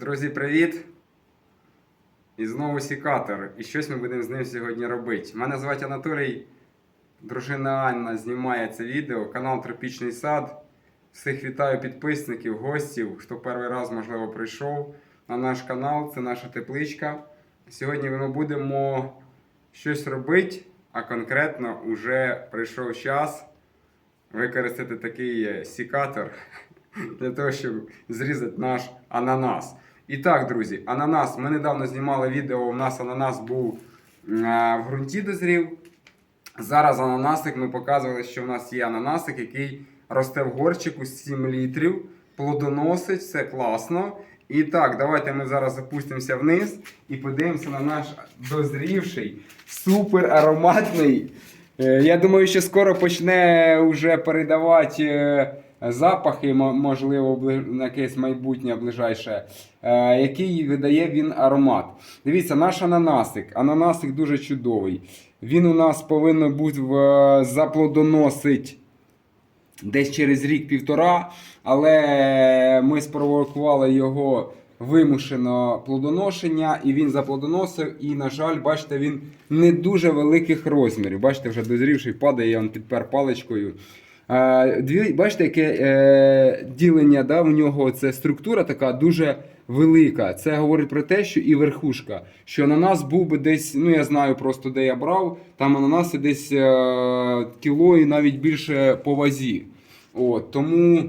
Друзі, привіт! І знову сікатор. І щось ми будемо з ним сьогодні робити. Мене звати Анатолій, дружина Анна знімає це відео, канал Тропічний сад. Всіх вітаю підписників, гостів, хто перший раз, можливо, прийшов на наш канал. Це наша тепличка. Сьогодні ми будемо щось робити, а конкретно вже прийшов час використати такий е, сікатор для того, щоб зрізати наш ананас. І так, друзі, ананас. Ми недавно знімали відео. У нас ананас був е, в ґрунті дозрів. Зараз ананасик ми показували, що в нас є ананасик, який росте в горчику 7 літрів, плодоносить, все класно. І так, давайте ми зараз запустимося вниз і подивимося на наш дозрівший, супер ароматний. Е, Я думаю, що скоро почне вже передавати е, запахи, можливо, на якесь майбутнє ближайше, е, який видає він аромат. Дивіться, наш ананасик. Ананасик дуже чудовий. Він у нас повинен бути в, заплодоносить десь через рік-півтора, але ми спровокували його вимушено плодоношення, і він заплодоносив. І, на жаль, бачите, він не дуже великих розмірів. Бачите, вже дозрівший падає, він підпер паличкою. Бачите, яке е, ділення да, в нього це структура така дуже велика. Це говорить про те, що і верхушка, що ананас був би десь, ну я знаю просто де я брав, там ананаси десь е, кіло і навіть більше по вазі. От, тому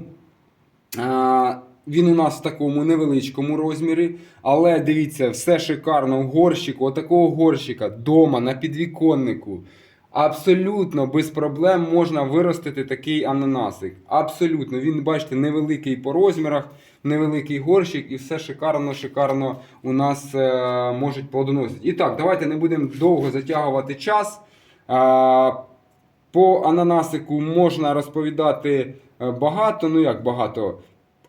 він у нас в такому невеличкому розмірі, але дивіться, все шикарно в горщику, отакого горщика, дома, на підвіконнику. Абсолютно без проблем можна виростити такий ананасик. Абсолютно. Він, бачите, невеликий по розмірах, невеликий горщик і все шикарно, шикарно у нас е, можуть плодоносити. І так, давайте не будемо довго затягувати час. Е, по ананасику можна розповідати е, багато, ну як багато.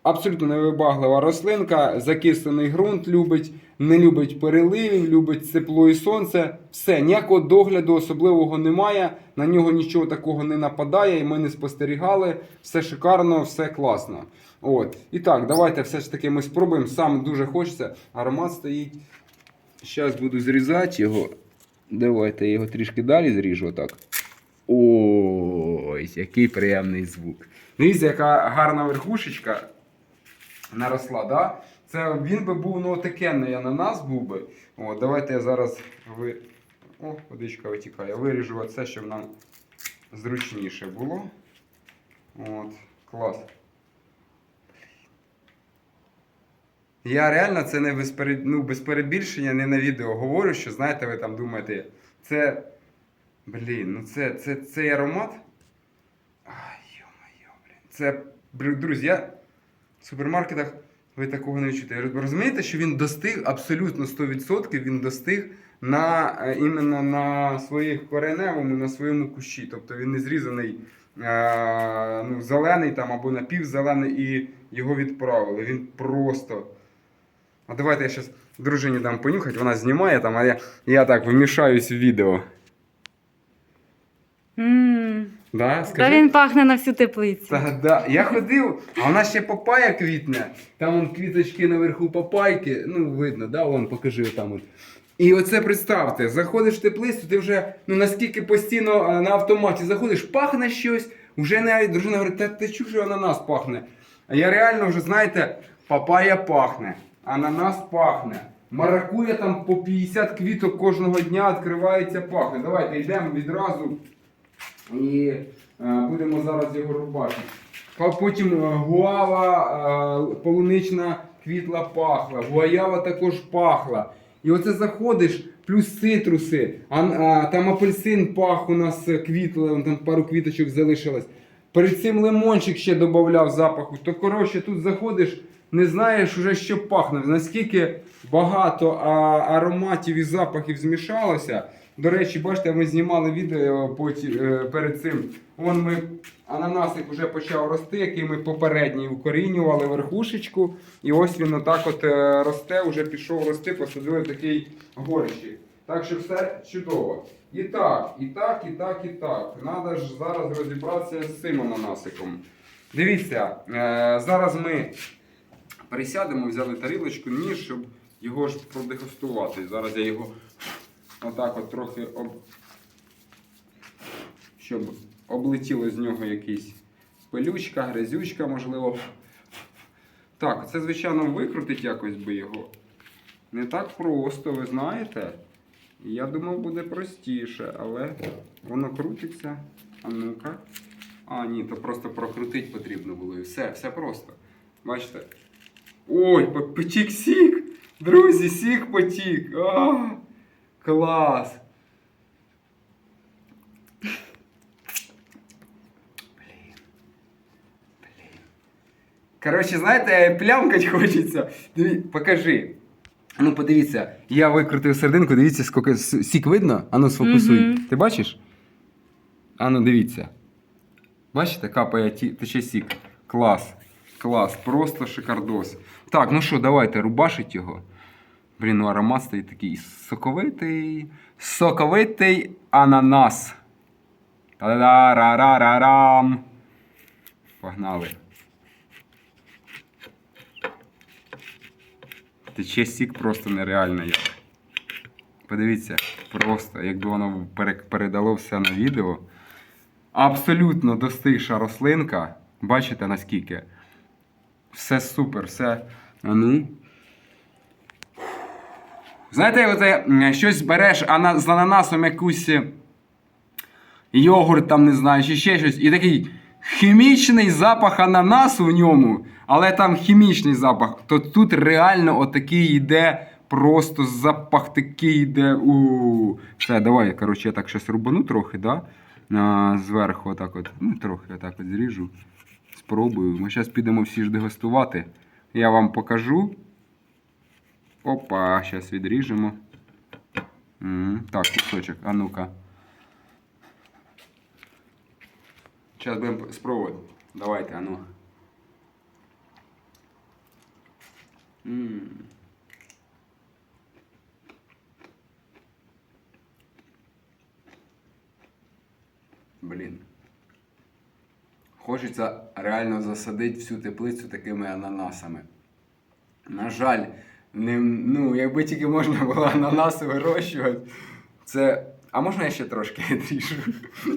Абсолютно невибаглива рослинка, закислений ґрунт любить, не любить переливів, любить тепло і сонце. Все, ніякого догляду особливого немає, на нього нічого такого не нападає, і ми не спостерігали. Все шикарно, все класно. От. І так, давайте все ж таки ми спробуємо. Сам дуже хочеться. Аромат стоїть. Зараз буду зрізати його. Давайте я його трішки далі зріжу отак. Ой, який приємний звук. Дивіться, яка гарна верхушечка наросла, да? Це він би був ну, отакенний ананас був би. О, давайте я зараз ви... О, водичка витікає. Виріжу оце, щоб нам зручніше було. От, клас. Я реально це не без, перед... ну, без перебільшення, не на відео говорю, що знаєте, ви там думаєте, це. Блін, ну це, це цей аромат. Ай, йо-моє, блін. Це, друзі, я в супермаркетах ви такого не чуєте. Розумієте, що він достиг абсолютно 100% він достиг на, е, іменно на своїх кореневому, на своєму кущі. Тобто він не зрізаний е, ну, зелений там або напівзелений і його відправили. Він просто. А давайте я зараз дружині дам понюхати, вона знімає там, а я, я так вмішаюсь в відео. М, Да? Та він пахне на всю теплицю. Та, да. Я ходив, а вона ще папая квітне. Там вон квіточки наверху папайки. Ну, видно, да? Вон, покажи там. От. І оце представте, заходиш в теплицю, ти вже ну наскільки постійно на автоматі заходиш, пахне щось, вже навіть дружина говорить, та ти чув, що ананас пахне. А я реально вже, знаєте, папая пахне, ананас пахне. Маракуя там по 50 квіток кожного дня відкривається, пахне. Давайте йдемо відразу і е, будемо зараз його рубати. Потім е, гуава, е, полунична квітла пахла, гуаява також пахла. І оце заходиш, плюс цитруси, а, а, там апельсин пах у нас квітли, вон там пару квіточок залишилось. Перед цим лимончик ще додавав запаху. То коротше, тут заходиш, не знаєш уже, що пахне. Наскільки багато а, ароматів і запахів змішалося. До речі, бачите, ми знімали відео е, перед цим. Вон ми ананасик вже почав рости, який ми попередній укорінювали верхушечку. І ось він отак от е, росте, вже пішов рости, посадили в такий горщик. Так що все чудово. І так, і так, і так, і так. Надо ж зараз розібратися з цим ананасиком. Дивіться, е, зараз ми Присядемо, взяли тарілочку, ніж, щоб його ж продегустувати. Зараз я його отак от трохи об... щоб облетіло з нього якийсь пилючка, грязючка, можливо. Так, це, звичайно, викрутить якось би його. Не так просто, ви знаєте. Я думав, буде простіше, але воно крутиться. А ну-ка. А, ні, то просто прокрутити потрібно було і все, все просто. Бачите? Ой, потік сік! Друзі, сік потік! А, клас! Блін. Блін. Коротше, знаєте, плямкать хочеться. Диві, покажи. Ну, подивіться, я викрутив серединку, дивіться, скільки сік видно. Ану, сфокусуй. Мгм. Ти бачиш? Ану, дивіться. Бачите, капає ті- тече сік. Клас. Клас, просто шикардос. Так, ну що, давайте рубашить його. Блін, ну аромат стоїть такий соковитий. Соковитий ананас. Та-да-ра-ра-ра-рам. Погнали. Тече сік просто нереально як. Подивіться, просто, якби воно передало все на відео. Абсолютно достигша рослинка. Бачите наскільки? Все супер, все. А ну. Знаєте, оце щось береш ана- з ананасом якусь е, йогурт, там не знаю, чи ще щось, і такий хімічний запах ананасу в ньому, але там хімічний запах, то тут реально отакий йде, просто запах такий йде. Все, давай, коротше, я так щось рубану трохи, да? А, зверху, отак от. Ну, трохи отак от зріжу. Спробую. Ми зараз підемо всі ж дегустувати. Я вам покажу. Опа, зараз відріжемо. М, Так, кусочок, а ну-ка. Зараз будемо спробувати. Давайте, а ну. М. Блін. Хочеться реально засадити всю теплицю такими ананасами. На жаль, не, ну, якби тільки можна було ананаси вирощувати, це. А можна я ще трошки відріжу?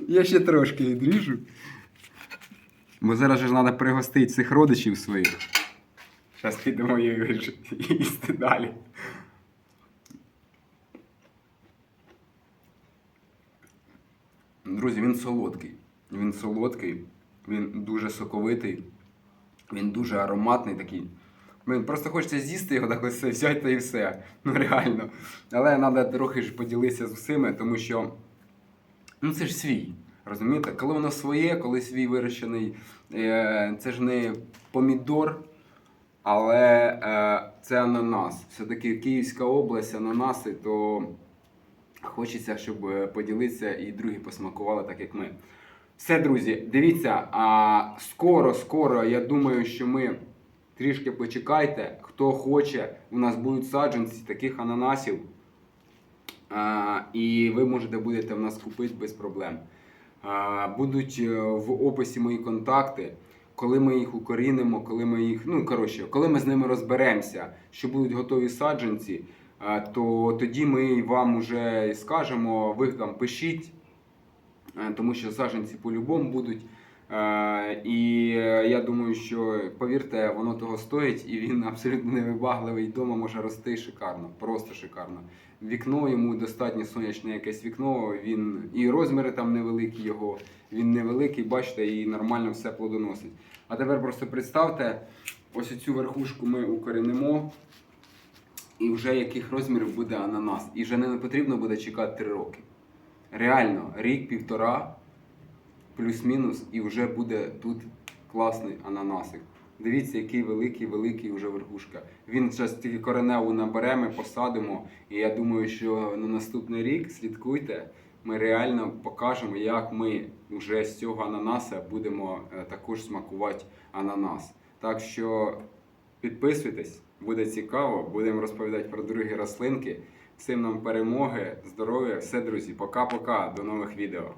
Я ще трошки відріжу. Бо зараз же треба пригостити цих родичів своїх. Зараз підемо їх їсти далі. Друзі, він солодкий. Він солодкий, він дуже соковитий, він дуже ароматний такий. Блін, просто хочеться з'їсти його так ось взяти та і все. Ну реально. Але треба трохи ж поділитися з усіми, тому що ну це ж свій. Розумієте? Коли воно своє, коли свій вирощений, е, це ж не помідор, але е, це ананас. Все-таки Київська область, ананаси, то хочеться, щоб е, поділитися і другі посмакували так, як ми. Все, друзі, дивіться, а скоро, скоро, я думаю, що ми трішки почекайте. Хто хоче, у нас будуть саджанці таких ананасів. А, і ви можете будете в нас купити без проблем. А, будуть е, в описі мої контакти. Коли ми їх укорінимо, коли ми їх, ну коротше, коли ми з ними розберемося, що будуть готові саджанці, то тоді ми вам уже скажемо, ви там пишіть, е, тому що саджанці по-любому будуть. Е, І е, я думаю, що повірте, воно того стоїть, і він абсолютно невибагливий вдома може рости шикарно, просто шикарно. Вікно йому достатньо сонячне якесь вікно. Він і розміри там невеликі його, він невеликий, бачите, і нормально все плодоносить. А тепер просто представте, ось цю верхушку ми укорінимо, і вже яких розмірів буде ананас. І вже не потрібно буде чекати 3 роки. Реально, рік-півтора плюс-мінус, і вже буде тут класний ананасик. Дивіться, який великий, великий вже верхушка. Він зараз тільки кореневу наберемо, посадимо. І я думаю, що на наступний рік слідкуйте. Ми реально покажемо, як ми вже з цього ананаса будемо е, також смакувати ананас. Так що підписуйтесь, буде цікаво, будемо розповідати про другі рослинки. Всім нам перемоги, здоров'я, все, друзі, пока-пока, до нових відео.